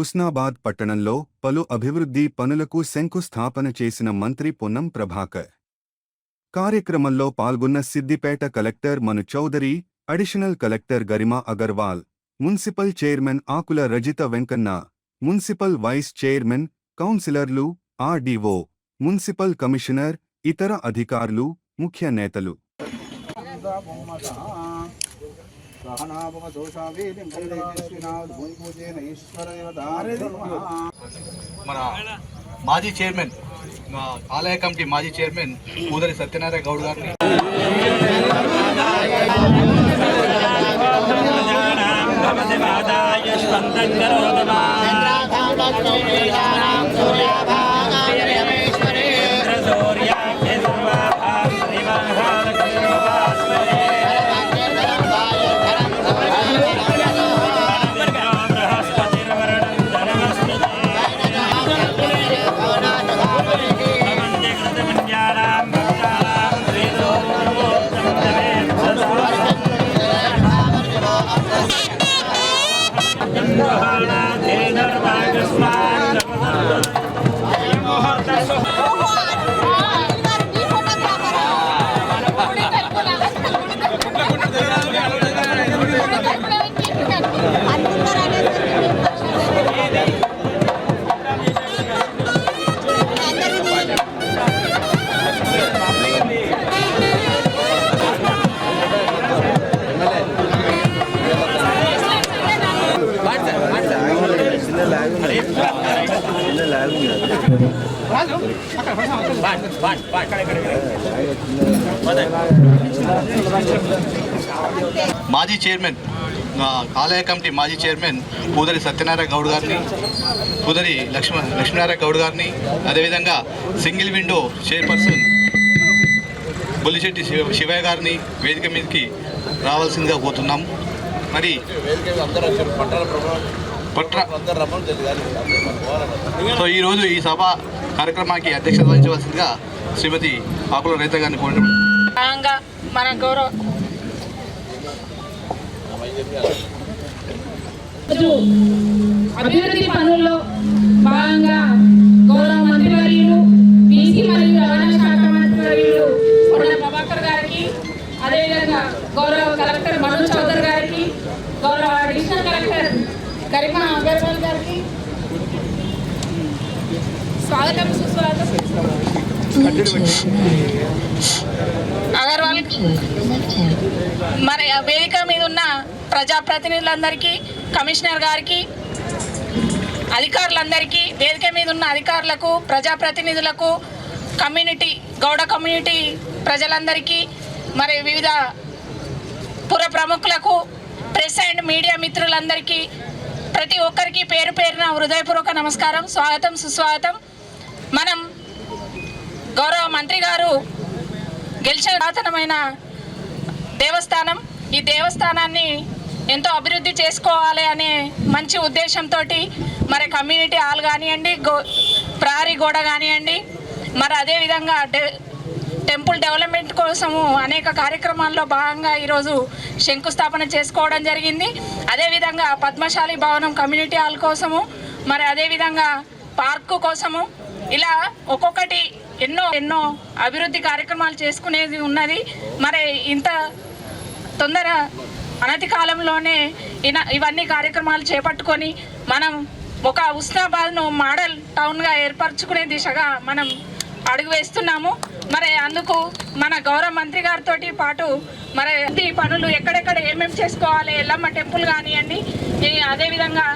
హుస్నాబాద్ పట్టణంలో పలు అభివృద్ధి పనులకు శంకుస్థాపన చేసిన మంత్రి పొన్నం ప్రభాకర్. కార్యక్రమంలో పాల్గొన్న Siddipet collector Manu Chaudhary additional collector Garima Agarwal municipal chairman Akula Rajitha Venkanna municipal vice chairman కౌన్సిలర్లు ఆర్డీఓ మున్సిపల్ కమిషనర్ ఇతర అధికారులు ముఖ్య నేతలు. మన మాజీ చైర్మన్ ఆలయ కమిటీ మాజీ చైర్మన్ పూదరి సత్యనారాయణ గౌడ్ గారిని. Parará. మాజీ చైర్మన్ ఆలయ కమిటీ మాజీ చైర్మన్ పూదరి సత్యనారాయణ గౌడ్ గారిని పూదరి లక్ష్మ లక్ష్మీనారాయణ గౌడ్ గారిని అదేవిధంగా single window chairperson Bollisetti Shiva Shivaiah గారిని వేదిక మీదకి రావాల్సిందిగా పోతున్నాం మరి పట్ర సో ఈరోజు ఈ సభ కార్యక్రమానికి అధ్యక్షత వహించవలసిందిగా శ్రీమతి ఆకుల రైత గారిని కోరడం. భాగంగా మన గౌరవ అభివృద్ధి పనుల్లో భాగంగా గౌరవ మంత్రివర్యులు బీసీ మరియు రవాణా శాఖ మంత్రివర్యులు కొండ ప్రభాకర్ గారికి అదేవిధంగా గౌరవ కలెక్టర్ మనోజ్ చౌదరి గారికి గౌరవ అడిషనల్ కలెక్టర్ గరిమా అగర్వాల్ గారికి స్వాగతం సుస్వాగతం అగర్వాల్ మరి వేదిక మీద ఉన్న ప్రజాప్రతినిధులందరికీ కమిషనర్ గారికి అధికారులందరికీ వేదిక మీద ఉన్న అధికారులకు ప్రజాప్రతినిధులకు కమ్యూనిటీ గౌడ కమ్యూనిటీ ప్రజలందరికీ మరి వివిధ పుర ప్రముఖులకు ప్రెస్ అండ్ మీడియా మిత్రులందరికీ ప్రతి ఒక్కరికి పేరు పేరున హృదయపూర్వక నమస్కారం స్వాగతం సుస్వాగతం. మనం గౌరవ మంత్రి గారు గెలిచిన పురాతనమైన దేవస్థానం ఈ దేవస్థానాన్ని ఎంతో అభివృద్ధి చేసుకోవాలి అనే మంచి ఉద్దేశంతో మరి కమ్యూనిటీ హాల్ కానివ్వండి గో ప్రహరీ గోడ కానివ్వండి మరి అదేవిధంగా డె టెంపుల్ డెవలప్మెంట్ కోసము అనేక కార్యక్రమాల్లో భాగంగా ఈరోజు శంకుస్థాపన చేసుకోవడం జరిగింది. అదేవిధంగా పద్మశాలి భవనం కమ్యూనిటీ హాల్ కోసము మరి అదేవిధంగా పార్కు కోసము ఇలా ఒక్కొక్కటి ఎన్నో ఎన్నో అభివృద్ధి కార్యక్రమాలు చేసుకునేది ఉన్నది. మరి ఇంత తొందర అనతి కాలంలోనే ఇన- ఇవన్నీ కార్యక్రమాలు చేపట్టుకొని మనం ఒక ఉస్నాబాద్ను మోడల్ టౌన్గా ఏర్పరచుకునే దిశగా మనం అడుగు వేస్తున్నాము. మరి అందుకు మన గౌరవ మంత్రి గారితో పాటు మరి ఈ పనులు ఎక్కడెక్కడ ఏమేమి చేసుకోవాలి ఎల్లమ్మ టెంపుల్ కానివ్వండి అదేవిధంగా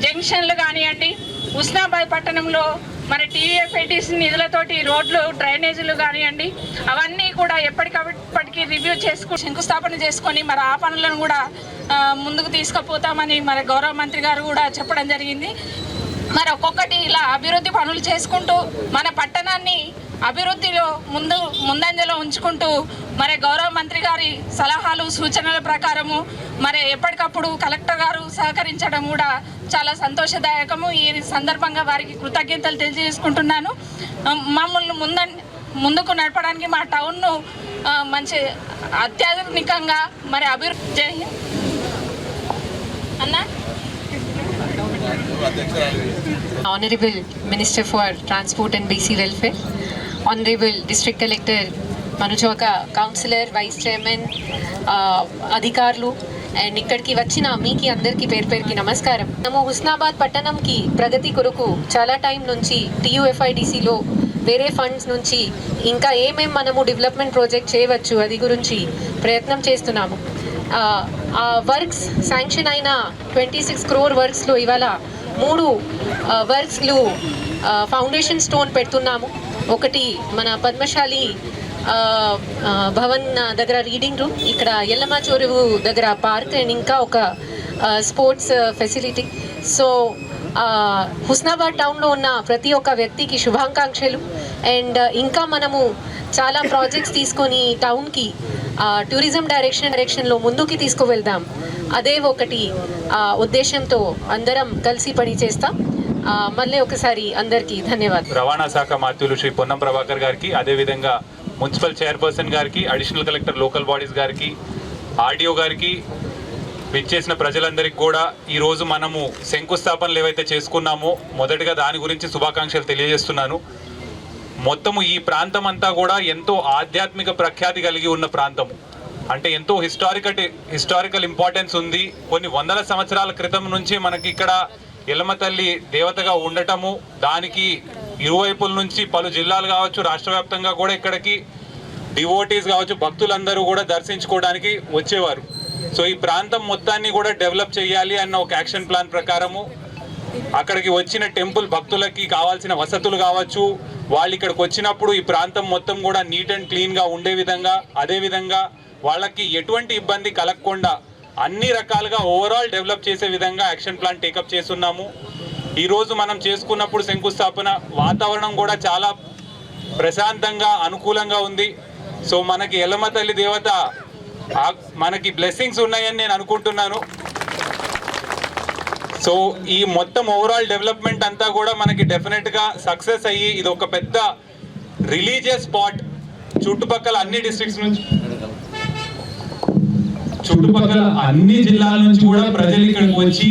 జంక్షన్లు కానివ్వండి ఉస్నాబాద్ పట్టణంలో మరి టీవీఎఫ్ఐటీసీ నిధులతోటి రోడ్లు డ్రైనేజీలు కానివ్వండి అవన్నీ కూడా ఎప్పటికప్పటికి రివ్యూ చేసుకుని శంకుస్థాపన చేసుకొని మరి ఆ పనులను కూడా ముందుకు తీసుకుపోతామని మరి గౌరవ మంత్రి గారు కూడా చెప్పడం జరిగింది. మరి ఒక్కొక్కటి ఇలా అభివృద్ధి పనులు చేసుకుంటూ మన పట్టణాన్ని అభివృద్ధిలో ముందు ముందంజలో ఉంచుకుంటూ మరి గౌరవ మంత్రి గారి సలహాలు సూచనల ప్రకారము మరి ఎప్పటికప్పుడు కలెక్టర్ గారు సహకరించడం కూడా చాలా సంతోషదాయకము. ఈ సందర్భంగా వారికి కృతజ్ఞతలు తెలియజేసుకుంటున్నాను. మమ్మల్ని ముంద ముందుకు నడపడానికి మా టౌన్ను మంచి అత్యాధునికంగా మరి అభివృద్ధి జై హింద్. అన్నా? Honorable Minister for Transport and BC Welfare, honourable district collector మనుచోక councillor vice chairman అధికారులు అండ్ ఇక్కడికి వచ్చిన మీకి అందరికీ పేరు పేరుకి నమస్కారం. మేము హుస్నాబాద్ పట్టణంకి ప్రగతి కొరకు చాలా టైం నుంచి టీయూఎఫ్ఐడిసిలో వేరే ఫండ్స్ నుంచి ఇంకా ఏమేం మనము డెవలప్మెంట్ ప్రాజెక్ట్ చేయవచ్చు అది గురించి ప్రయత్నం చేస్తున్నాము. ఆ, వర్క్స్ శాంక్షన్ అయిన ట్వంటీ సిక్స్ క్రోర్ వర్క్స్లో ఇవాళ మూడు వర్క్స్లు ఫౌండేషన్ స్టోన్ పెడుతున్నాము. ఒకటి మన పద్మశాలి భవన్ దగ్గర రీడింగ్ రూమ్ ఇక్కడ ఎల్లమ్మ చోరువు దగ్గర పార్క్ అండ్ ఇంకా ఒక స్పోర్ట్స్ ఫెసిలిటీ సో హుస్నాబాద్ టౌన్లో ఉన్న ప్రతి ఒక్క వ్యక్తికి శుభాకాంక్షలు. అండ్ ఇంకా మనము చాలా ప్రాజెక్ట్స్ తీసుకొని టౌన్కి టూరిజం డైరెక్షన్ డైరెక్షన్లో ముందుకి తీసుకువెళ్దాం. అదే ఒకటి ఉద్దేశంతో అందరం కలిసి పని చేస్తాం మళ్ళీ ఒకసారి అందరికీ ధన్యవాదాలు. రవాణా శాఖ మాత్యులు శ్రీ పొన్నం ప్రభాకర్ గారికి అదేవిధంగా మున్సిపల్ చైర్పర్సన్ గారికి అడిషనల్ కలెక్టర్ లోకల్ బాడీస్ గారికి ఆర్డీఓ గారికి విచ్చేసిన ప్రజలందరికీ కూడా ఈరోజు మనము శంకుస్థాపనలు ఏవైతే చేసుకున్నామో మొదటిగా దాని గురించి శుభాకాంక్షలు తెలియజేస్తున్నాను. మొత్తము ఈ ప్రాంతం అంతా కూడా ఎంతో ఆధ్యాత్మిక ప్రఖ్యాతి కలిగి ఉన్న ప్రాంతము. అంటే ఎంతో హిస్టారికల్ హిస్టారికల్ ఇంపార్టెన్స్ ఉంది. కొన్ని వందల సంవత్సరాల క్రితం నుంచి మనకి ఇక్కడ ఎల్లమ్మ తల్లి దేవతగా ఉండటము దానికి ఇరువైపుల నుంచి పలు జిల్లాలు కావచ్చు రాష్ట్ర వ్యాప్తంగా కూడా ఇక్కడికి డివోటీస్ కావచ్చు భక్తులందరూ కూడా దర్శించుకోవడానికి వచ్చేవారు. సో ఈ ప్రాంతం మొత్తాన్ని కూడా డెవలప్ చేయాలి అన్న ఒక యాక్షన్ ప్లాన్ ప్రకారము అక్కడికి వచ్చిన టెంపుల్ భక్తులకి కావాల్సిన వసతులు కావచ్చు వాళ్ళు ఇక్కడికి వచ్చినప్పుడు ఈ ప్రాంతం మొత్తం కూడా నీట్ అండ్ క్లీన్గా ఉండే విధంగా అదే విధంగా వాళ్ళకి ఎటువంటి ఇబ్బంది కలగకుండా అన్ని రకాలుగా ఓవరాల్ డెవలప్ చేసే విధంగా యాక్షన్ ప్లాన్ టేకప్ చేస్తున్నాము. ఈరోజు మనం చేసుకున్నప్పుడు శంకుస్థాపన వాతావరణం కూడా చాలా ప్రశాంతంగా అనుకూలంగా ఉంది. సో మనకి ఎల్లమ్మ తల్లి దేవత మనకి బ్లెస్సింగ్స్ ఉన్నాయని నేను అనుకుంటున్నాను. సో ఈ మొత్తం ఓవరాల్ డెవలప్మెంట్ అంతా కూడా మనకి డెఫినెట్గా సక్సెస్ అయ్యి ఇది ఒక పెద్ద రిలీజియస్ స్పాట్ చుట్టుపక్కల అన్ని డిస్ట్రిక్ట్స్ నుంచి చుట్టుపక్కల అన్ని జిల్లాల నుంచి కూడా ప్రజలు ఇక్కడికి వచ్చి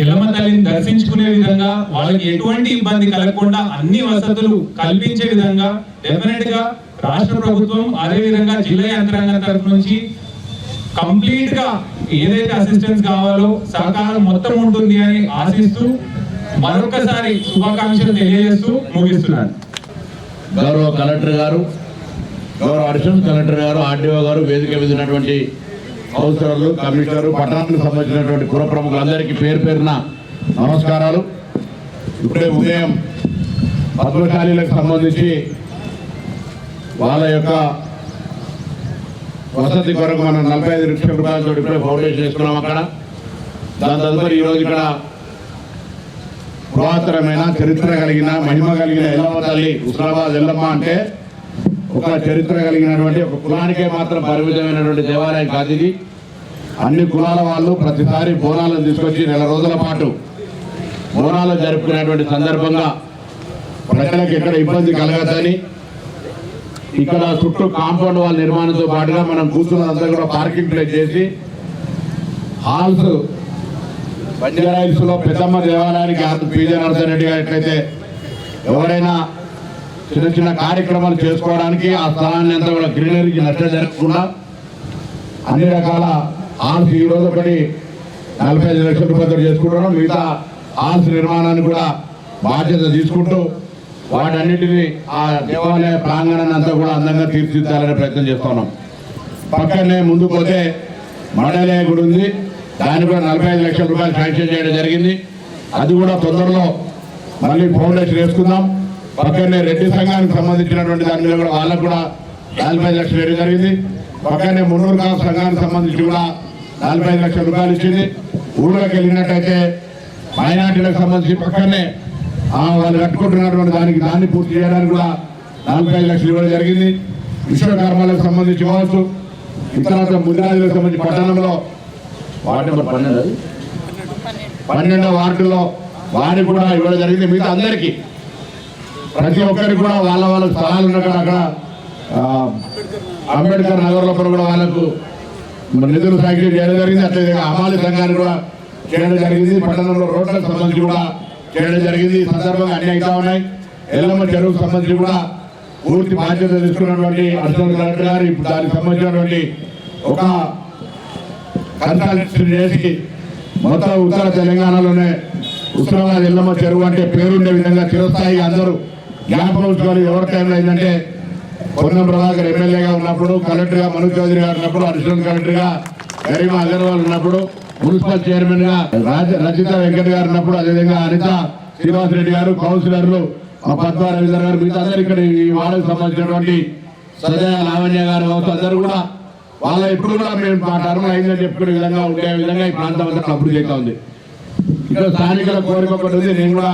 ఎల్లమ్మ తల్లిని దర్శించుకునే విధంగా వాళ్ళకి ఎటువంటి ఇబ్బంది కలగకుండా అన్ని వసతులు కల్పించే విధంగా డెఫినెట్గా రాష్ట్ర ప్రభుత్వం అదే విధంగా జిల్లా యంత్రాంగం తరఫు నుంచి కంప్లీట్గా ఏదైతే అసిస్టెన్స్ కావాలో సహకారం మొత్తం ఉంటుంది అని ఆశిస్తూ మరొకసారి శుభాకాంక్షలు తెలియజేస్తూ ముగిస్తున్నాను. గౌరవ కలెక్టర్ గారు గౌరవ అడిషనల్ కలెక్టర్ గారు ఆర్డీఓ గారు వేదిక మీద ఉన్నటువంటి కౌన్సిలర్లు కమిషనర్ పట్టణానికి సంబంధించినటువంటి కుల ప్రముఖులందరికీ పేరు పేరున నమస్కారాలు. ఇప్పుడే ఉదయం పద్మశాలీలకు సంబంధించి వాళ్ళ యొక్క వసతి కొరకు మనం నలభై ఐదు లక్షల రూపాయలతో ఇప్పుడే ఫౌండేషన్ చేసుకున్నాం అక్కడ. దాని తదుపరి ఈరోజు ఇక్కడ పురాతనమైన చరిత్ర కలిగిన మహిమ కలిగిన ఎల్లమ్మ తల్లి హుస్నాబాద్ ఎల్లమ్మ అంటే ఒక చరిత్ర కలిగినటువంటి ఒక కులానికే మాత్రం పరిమితమైనటువంటి దేవాలయం కాదు ఇది. అన్ని కులాల వాళ్ళు ప్రతిసారి బోనాలను తీసుకొచ్చి నెల రోజుల పాటు బోనాలు జరుపుకునేటువంటి సందర్భంగా ప్రజలకు ఎక్కడ ఇబ్బంది కలగద్దని ఇక్కడ చుట్టూ కాంపౌండ్ వాళ్ళ నిర్మాణంతో పాటుగా మనం కూర్చున్నదంతా కూడా పార్కింగ్ ప్లేస్ చేసి హాల్స్ బంజారాయిల్స్లో పెద్దమ్మ దేవాలయానికి పీజే నరసరెడ్డి గారు ఎట్లయితే ఎవరైనా చిన్న చిన్న కార్యక్రమాలు చేసుకోవడానికి ఆ స్థలాన్ని అంతా కూడా గ్రీనరీకి నష్టం జరగకుండా అన్ని రకాల హాల్స్ ఈ రోజు ఒకటి నలభై ఐదు లక్షల రూపాయలతో చేసుకుంటున్నాం. మిగతా హాల్స్ నిర్మాణాన్ని కూడా బాధ్యత తీసుకుంటూ వాటన్నిటిని ఆ దేవాలయ ప్రాంగణాన్ని అంతా కూడా అందంగా తీర్చిదిద్దాలనే ప్రయత్నం చేస్తున్నాం. పక్కనే ముందు పోతే మడలే గుడి ఉంది. దాన్ని కూడా నలభై ఐదు లక్షల రూపాయలు శాంక్షన్ చేయడం జరిగింది. అది కూడా తొందరలో మళ్ళీ ఫౌండేషన్ వేసుకుందాం. పక్కనే రెడ్డి సంఘానికి సంబంధించినటువంటి దాని మీద కూడా వాళ్ళకు కూడా నలభై లక్షలు వేయడం జరిగింది. పక్కనే మున్నూరు గ్రామ సంఘానికి సంబంధించి కూడా నలభై ఐదు లక్షల రూపాయలు ఇచ్చింది. ఊళ్ళోకి వెళ్ళినట్టయితే మైనార్టీలకు సంబంధించి పక్కనే వాళ్ళు కట్టుకుంటున్నటువంటి దానికి దాన్ని పూర్తి చేయడానికి కూడా నలభై ఐదు లక్షలు ఇవ్వడం జరిగింది. విశ్వకర్మలకు సంబంధించి కావచ్చు ఇతర ముద్రాజులకు సంబంధించి పట్టణంలో వార్డు నెంబర్ పన్నెండు పన్నెండో వార్డులో వారికి కూడా ఇవ్వడం జరిగింది. మిగతా అందరికీ ప్రతి ఒక్కరికి కూడా వాళ్ళ వాళ్ళ స్థలాలు ఉన్న అక్కడ అంబేద్కర్ నగర్ లోపల కూడా వాళ్ళకు నిధులు శాంక్షన్ చేయడం జరిగింది. అట్లే అమాలి సంఘానికి కూడా చేయడం జరిగింది. పట్టణంలో రోడ్లకు సంబంధించి కూడా చేయడం జరిగింది. ఈ సందర్భంగా అన్ని అయితే ఉన్నాయి. ఎల్లమ్మ చెరువుకు సంబంధించి కూడా పూర్తి బాధ్యత తీసుకున్నటువంటి అర్జున్ కలెక్టర్ గారు ఇప్పుడు దానికి సంబంధించినటువంటి ఒక కన్సల్టెన్సీ చేసి మొత్తం ఉత్తర తెలంగాణలోనే ఉస్మానాబాద్ ఎల్లమ్మ చెరువు అంటే పేరుండే విధంగా చిరస్థాయిగా అందరూ జ్ఞాపకం ఉంచుకొని ఎవరి టైంలో ఏంటంటే పొన్నం ప్రభాకర్ ఎమ్మెల్యేగా ఉన్నప్పుడు కలెక్టర్గా మను చౌదరి గారు ఉన్నప్పుడు అడిషనల్ కలెక్టర్గా గరిమా అగర్వాల్ ఉన్నప్పుడు మున్సిపల్ చైర్మన్గా రాజ రజిత వెంకట్ గారు ఉన్నప్పుడు అదేవిధంగా అనిత శ్రీనివాస్ రెడ్డి గారు కౌన్సిలర్లు మా పద్మా రవీంద్ర గారు మిగతా అందరూ ఇక్కడ ఈ వార్డుకు సంబంధించినటువంటి సదయ లావణ్య గారు అందరూ కూడా వాళ్ళ ఎప్పుడు కూడా మేము మా టర్మ్ అయిందని చెప్పుకునే విధంగా ఉండే విధంగా ఈ ప్రాంతం అంతా అభివృద్ధి అవుతా ఉంది. ఇక్కడ స్థానికుల కోరిక ఒకటి ఉంది నేను కూడా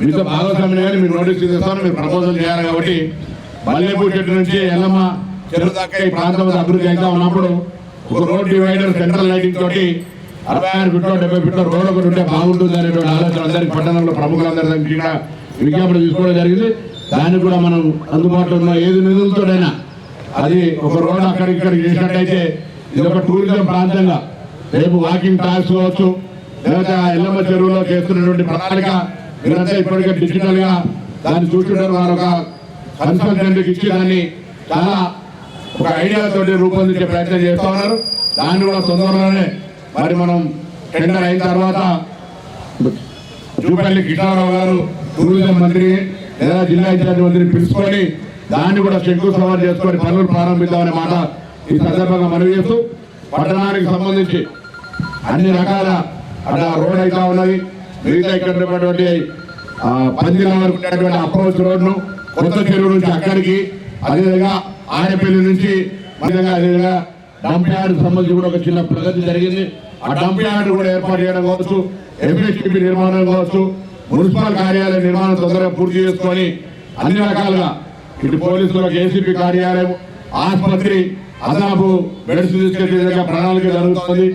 మీతో భాగస్వామిని కానీ మీరు నోటీస్ చేస్తాను మీరు ప్రపోజల్ చేయాలి కాబట్టి మల్లెపూర్ చెట్టు నుంచి ఎల్లమ్మ చెరువు దాకా ఈ ప్రాంతం అభివృద్ధి అవుతా ఉన్నప్పుడు ఒక రోడ్ డివైడర్ సెంట్రల్ లైటింగ్ తోటి అరవై ఆరు ఫిట్లో డెబ్బై ఫిట్లో రోడ్ ఒకటి ఉంటే బాగుంటుంది అనేటువంటి ఆలోచన అందరికి పట్టణంలో ప్రముఖులందరి దగ్గర కూడా విజ్ఞాపన తీసుకోవడం జరిగింది. దానికి కూడా మనం అందుబాటులో ఉన్న ఏది నిధులతోనైనా అది ఒక రోడ్ అక్కడికి ఇక్కడికి చేసినట్టయితే ఇది ఒక టూరిజం ప్రాంతంగా. రేపు వాకింగ్ ట్రాక్స్ కావచ్చు లేకపోతే ఆ ఎల్లమ్మ చెరువులో చేస్తున్నటువంటి ప్రణాళిక మీరంతా ఇప్పటికే డిజిటల్గా దాన్ని చూస్తుంటారు. వారు ఒక కన్సల్టెంట్కి ఇచ్చి దాన్ని చాలా ఒక ఐడియా తోటి రూపొందించే ప్రయత్నం చేస్తా ఉన్నారు. దాన్ని కూడా తొందరలోనే మరి మనం టెండర్ అయిన తర్వాత జూపల్లి కృష్ణారావు గారు టూరిజం మంత్రి లేదా జిల్లా ఇన్ఛార్జ్ మంత్రిని పిలుచుకొని దాన్ని కూడా శంకుస్థాపన చేసుకొని పనులు ప్రారంభిద్దామనే మాట ఈ సందర్భంగా మనవి చేస్తూ పట్టణానికి సంబంధించి అన్ని రకాల అక్కడ రోడ్ అయితే ఉన్నది. మిగతా ఇక్కడ ఉన్నటువంటి పందిల వరకు ఉన్నటువంటి అప్రోచ్ రోడ్ను కొత్త చెరువు నుంచి అక్కడికి అదేవిధంగా ఆడపల్లి నుంచి విధంగా అదేవిధంగా డంప్ యార్డ్ సంబంధించి కూడా ఒక చిన్న ప్రగతి జరిగింది. ఆ డంప్ యార్డ్ కూడా ఏర్పాటు చేయడం కావచ్చు ఎంఎస్టీపీ నిర్మాణం కావచ్చు మున్సిపల్ కార్యాలయ నిర్మాణం తొందరగా పూర్తి చేసుకొని అన్ని రకాలుగా ఇటు పోలీసులకు ఏసీపీ కార్యాలయం ఆసుపత్రి అదనపు మెడిసిన్ తీసుకెళ్ళే విధంగా ప్రణాళిక జరుగుతుంది.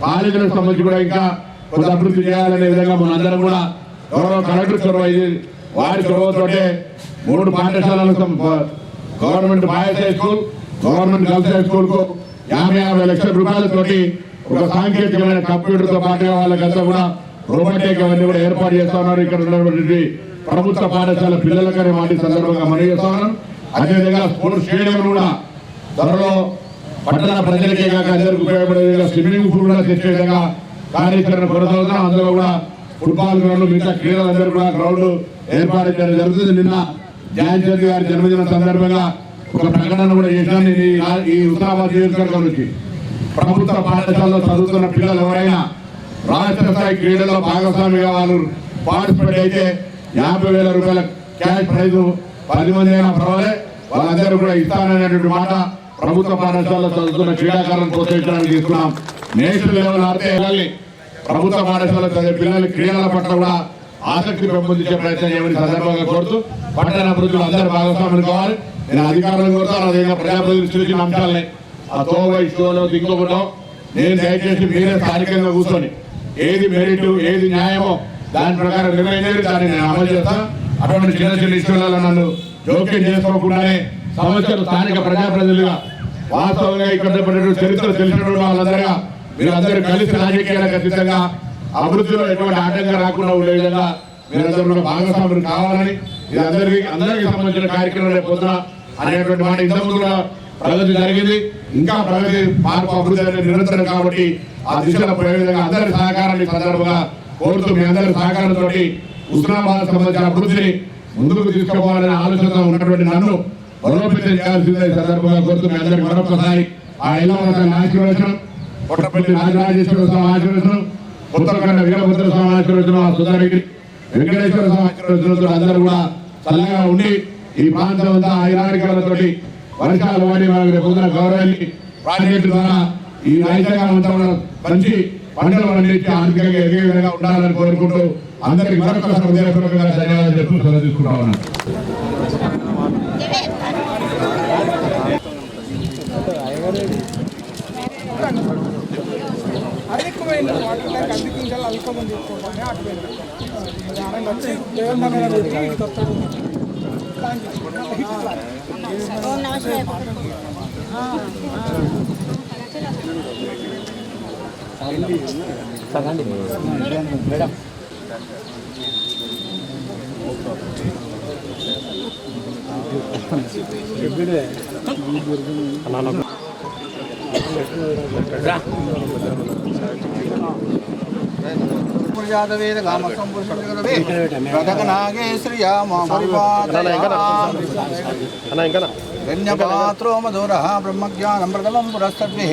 కాలేజీలకు సంబంధించి కూడా ఇంకా కొంత అభివృద్ధి చేయాలనే విధంగా మనందరం కూడా గౌరవ కలెక్టర్ చొరవ ఇది. వారి చొరవతోటే మూడు పాఠశాలలు government boys high school government girls high స్కూల్కు యాభై యాభై లక్షల రూపాయలతోటి ఒక సాంకేతికమైన కంప్యూటర్తో పాటుగా వాళ్ళకంతా కూడా రోబోటిక్ అవన్నీ కూడా ఏర్పాటు చేస్తా ఉన్నారు. ఇక్కడ ఉన్నటువంటి ప్రభుత్వ పాఠశాల పిల్లలకనే వాటి సందర్భంగా మనవి చేస్తా ఉన్నాం. అదేవిధంగా స్పోర్ట్స్ స్టేడియం కూడా త్వరలో పట్టణ ప్రజలకే కాక అందరికి ఉపయోగపడే విధంగా స్విమ్మింగ్ పూల్ కూడా తెచ్చే విధంగా కార్యాచరణ కొనసాగుతాం అందులో కూడా ఫుట్బాల్ గ్రౌండ్ మిగతా క్రీడలందరూ కూడా గ్రౌండ్ ఏర్పాటు చేయడం జరుగుతుంది. నిన్న ధ్యాన్ గారి జన్మదిన సందర్భంగా ఒక ప్రకటన కూడా చేశాను ఈ- ఈ హుస్నాబాద్ నియోజకవర్గం నుంచి ప్రభుత్వ పాఠశాలలో చదువుతున్న పిల్లలు ఎవరైనా రాష్ట్ర స్థాయి క్రీడల్లో భాగస్వామిగా వాళ్ళు పార్టిసిపేట్ అయితే యాభై వేల రూపాయల క్యాష్ ప్రైజ్ పది మంది అయినా పర్వాలే. వాళ్ళందరూ కూడా ఇస్తాననేటువంటి మాట ప్రభుత్వ పాఠశాలలో చదువుతున్న క్రీడాకారులను ప్రోత్సహించడానికి తీసుకున్నాం. నేషనల్ లెవెల్ ఆడితే ప్రభుత్వ పాఠశాలలో చదివే పిల్లలు క్రీడల పట్ల కూడా ఆసక్తి పెంపొందించే ప్రయత్నం చేయమని సందర్భంగా కోరుతూ పట్టణ అభివృద్ధిలో అందరూ భాగస్వాములు కావాలి. నేను అధికారులను కోరుతాను. అదేవిధంగా ప్రజాప్రతినిధులు చిన్న అంశాలని ఆ తోవ ఇష్టంలో ఇంకొకటో నేను దయచేసి మీరే స్థానికంగా కూర్చొని ఏది మెరిట్ ఏది న్యాయమో దాని ప్రకారం నిర్ణయించారు దాన్ని నేను అమలు చేస్తాను. అటువంటి చిన్న చిన్న ఇష్యూలలో నన్ను జోక్యం చేసుకోకుండానే సమస్యలు స్థానిక ప్రజాప్రతినిధులుగా వాస్తవంగా ఇక్కడ చరిత్ర తెలిసినటువంటి వాళ్ళందరూ మీరందరూ కలిసి రాజకీయాలకు అతీతంగా అభివృద్ధిలో ఎటువంటి ఆటంకం రాకుండా ఉండే విధంగా మీరందరూ కూడా భాగస్వాములు కావాలని ఇది అందరికీ అందరికీ సంబంధించిన కార్యక్రమం రేపు పొద్దున అనేటువంటి మాట ఇంతకుముందు కూడా ప్రగతి జరిగింది. ఇంకా ప్రగతి మార్పు అభివృద్ధి అనేది నిరంతరం కాబట్టి ఆ దిశలో పోయే విధంగా అందరి సహకారాన్ని సందర్భంగా కోరుతూ మీ అందరి సహకారంతో ఉస్మానాబాద్ సంబంధించిన అభివృద్ధిని ముందుకు తీసుకోవాలనే ఆలోచనతో ఉన్నటువంటి నన్ను బలోపేతం చేయాల్సిందే సందర్భంగా కోరుతూ మీ అందరికీ మరొకసారి ఆ ఇలా ఆశీర్వచనం కొట్టపల్లి రాజరాజేశ్వర స్వామి ఆశీర్వచనం ఉత్తరకండ వీరభద్ర స్వామి ఆశీర్వచనం సుందరగిరి వెంకటేశ్వర స్వామి ఆశీర్వచనంతో అందరూ కూడా చల్లగా ఉండి ఈ ప్రాంతం అంతా ఐరారికాలతోటి వర్షాలు వాడి మనకు రేపు గౌరవాన్ని ప్రాజెక్టు ద్వారా ఈ రైతాంగం అంతా కూడా మంచి పంటలు పండించి ఆర్థికంగా ఎదిగే విధంగా ఉండాలని కోరుకుంటూ అందరికి మరొకసారి హృదయపూర్వకంగా ధన్యవాదాలు చెప్తూ సెలవు తీసుకుంటా ఉన్నాను. అధికమైన వాటర్ ట్యాంక్ అందుకు ఇంకా అల్పమని ఆయన వచ్చి దేవుని దగ్గర పెట్టి ఇటు వస్తాడు జాతవేద కామకం శ్రియా ధన్యపాత్రో మధుర బ్రహ్మజ్ఞానం ప్రథమం పురస్తద్భిః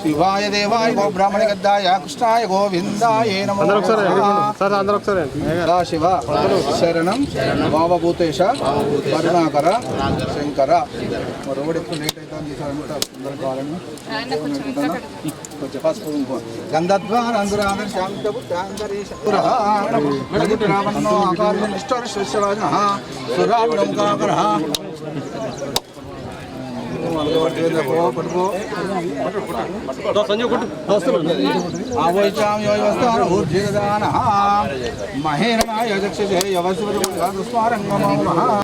శివాయ దేవాయ గో బ్రాహ్మణ గద్దాయ కృష్ణాయ గోవిందాయ నమో శివ శరణం భావభూతేశ కరుణాకర శంకర. మరొకటి ఎక్కువ లేట్ అందరు కావాలని కొంచెం పసుపు కుంకుమ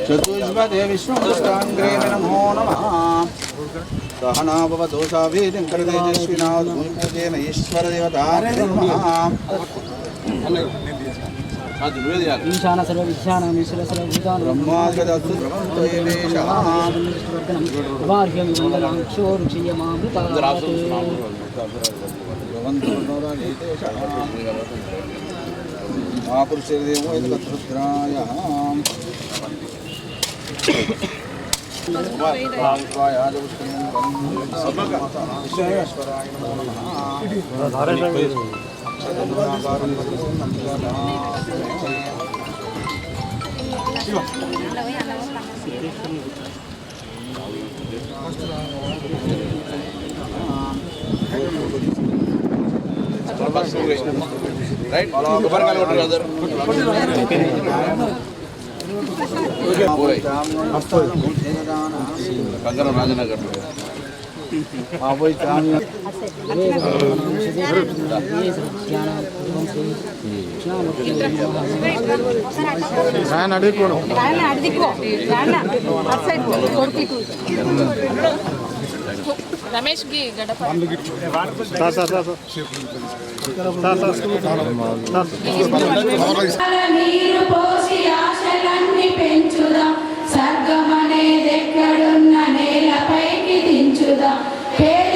జే నస్సగుణే విశ్వజాయ రుదబోధ విట్టే గీతవృత్రాణి కుట్టిందన్న కుట్టింది ప్రబోధిని శ్రీమదివధాంగాస్మరణ్యప్రాకార్యమాత్మం పద్మస్థితం పద్మవన్నాం స్వామి ఓపకో హే ప్రియం చతుష్పదే విష్ణుష్టాంగ్రే నమో నమః సహనాభవతో సావేదిం కరితేజస్వినాథేన ఈశ్వర దేవతా ఈశాన సర్వ విజ్ఞానం ఈశ్వర సర్వ భూతాన్ బ్రహ్మాద్గదస్తు వార్హ్యం మంగళం క్షోరుక్షీయమామృత మహాపురుషేదేమో ఇది కృష్ణాయ కంకణం రాజనగర్ బాబోయ్ చామి రమేష్ గి గడప నీరు పోసి ఆశలన్నీ పెంచుదా? స్వర్గమనేదెక్కడున్న నేలపైకి దించుదా? పేద